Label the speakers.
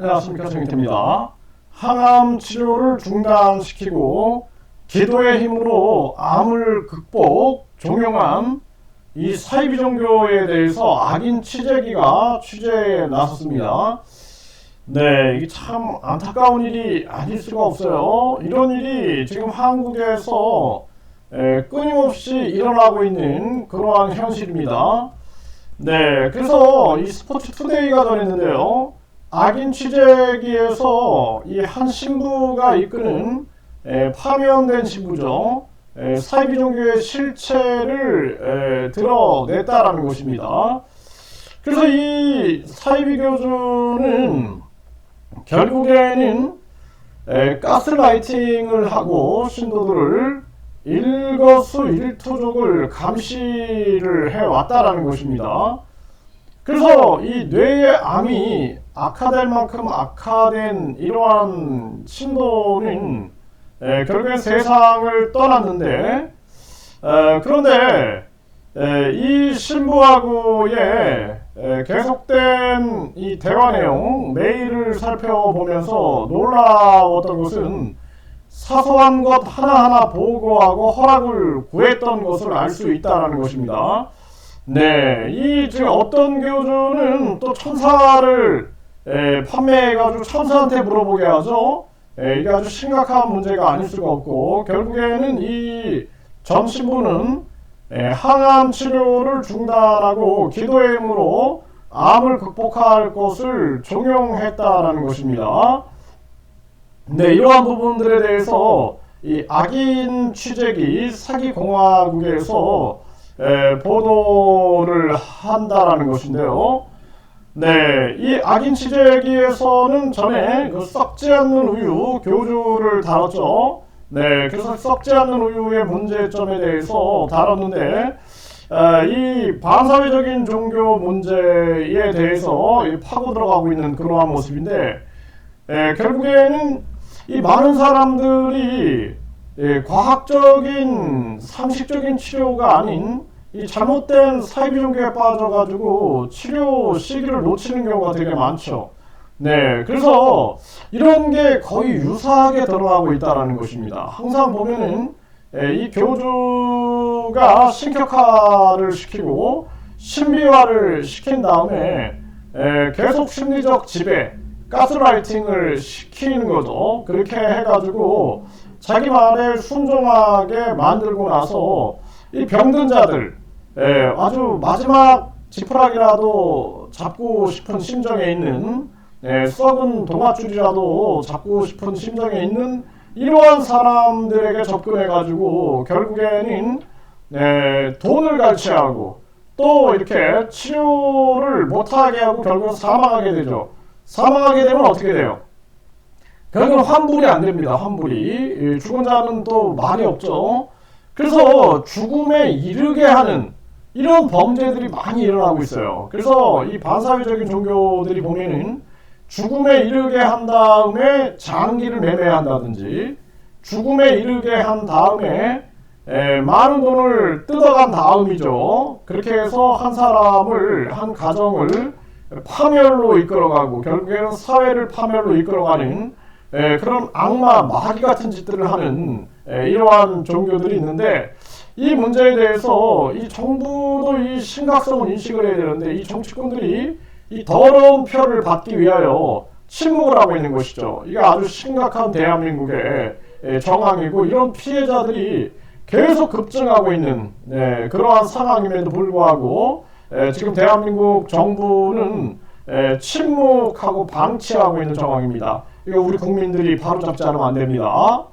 Speaker 1: 안녕하십니까 정인태입니다. 항암 치료를 중단시키고 기도의 힘으로 암을 극복, 종용한 이 사이비 종교에 대해서 악인 취재기가 취재에 나섰습니다. 네, 이게 참 안타까운 일이 아닐 수가 없어요. 이런 일이 지금 한국에서 에, 끊임없이 일어나고 있는 그러한 현실입니다. 네, 그래서 이 스포츠 투데이가 전했는데요. 악인 취재기에서 이 한 신부가 이끄는 에, 파면된 신부죠. 에, 사이비 종교의 실체를 에, 드러냈다라는 것입니다. 그래서 이 사이비 교주는 결국에는 에, 가스라이팅을 하고 신도들을 일거수 일투족을 감시를 해왔다라는 것입니다. 그래서 이 뇌의 암이 악화될 만큼 악화된 이러한 신도는 에, 결국엔 세상을 떠났는데 에, 그런데 에, 이 신부하고의 에, 계속된 이 대화 내용 메일을 살펴보면서 놀라웠던 것은 사소한 것 하나하나 보고하고 허락을 구했던 것을 알 수 있다는 것입니다. 네, 이 지금 어떤 교주는 또 천사를 에, 판매해가지고 천사한테 물어보게 하죠. 에, 이게 아주 심각한 문제가 아닐 수가 없고 결국에는 이전 신부는 에, 항암 치료를 중단하고 기도의 힘으로 암을 극복할 것을 종용했다라는 것입니다. 네, 이러한 부분들에 대해서 이 악인 취재기 사기 공화국에서 에, 보도를 한다라는 것인데요. 네, 이 악인 취재기에서는 전에 그 썩지 않는 우유 교주를 다뤘죠. 네, 그래서 썩지 않는 우유의 문제점에 대해서 다뤘는데 에, 이 반사회적인 종교 문제에 대해서 이 파고 들어가고 있는 그러한 모습인데 에, 결국에는 이 많은 사람들이 예, 과학적인 상식적인 치료가 아닌 이 잘못된 사이비 종교에 빠져가지고 치료 시기를 놓치는 경우가 되게 많죠. 네, 그래서 이런 게 거의 유사하게 드러나고 있다는 것입니다. 항상 보면은 예, 이 교주가 신격화를 시키고 신비화를 시킨 다음에 예, 계속 심리적 지배, 가스라이팅을 시키는 거죠. 그렇게 해가지고 자기 말에 순종하게 만들고 나서 이 병든 자들, 예, 아주 마지막 지푸라기라도 잡고 싶은 심정에 있는 예, 썩은 동아줄이라도 잡고 싶은 심정에 있는 이러한 사람들에게 접근해 가지고 결국에는 예, 돈을 갈취하고 또 이렇게 치료를 못하게 하고 결국은 사망하게 되죠. 사망하게 되면 어떻게 돼요? 결국은 환불이 안 됩니다. 환불이 예, 죽은 자는 또 말이 없죠. 그래서 죽음에 이르게 하는 이런 범죄들이 많이 일어나고 있어요. 그래서 이 반사회적인 종교들이 보면은 죽음에 이르게 한 다음에 장기를 매매한다든지 죽음에 이르게 한 다음에 에, 많은 돈을 뜯어간 다음이죠. 그렇게 해서 한 사람을 한 가정을 파멸로 이끌어가고 결국에는 사회를 파멸로 이끌어가는 에, 그런 악마 마귀 같은 짓들을 하는 에, 이러한 종교들이 있는데 이 문제에 대해서 이 정부도 이 심각성을 인식을 해야 되는데 이 정치권들이 이 더러운 표를 받기 위하여 침묵을 하고 있는 것이죠. 이게 아주 심각한 대한민국의 에, 정황이고 이런 피해자들이 계속 급증하고 있는 네, 그러한 상황임에도 불구하고 에, 지금 대한민국 정부는 에, 침묵하고 방치하고 있는 정황입니다. 이거 우리 국민들이 바로잡지 않으면 안 됩니다.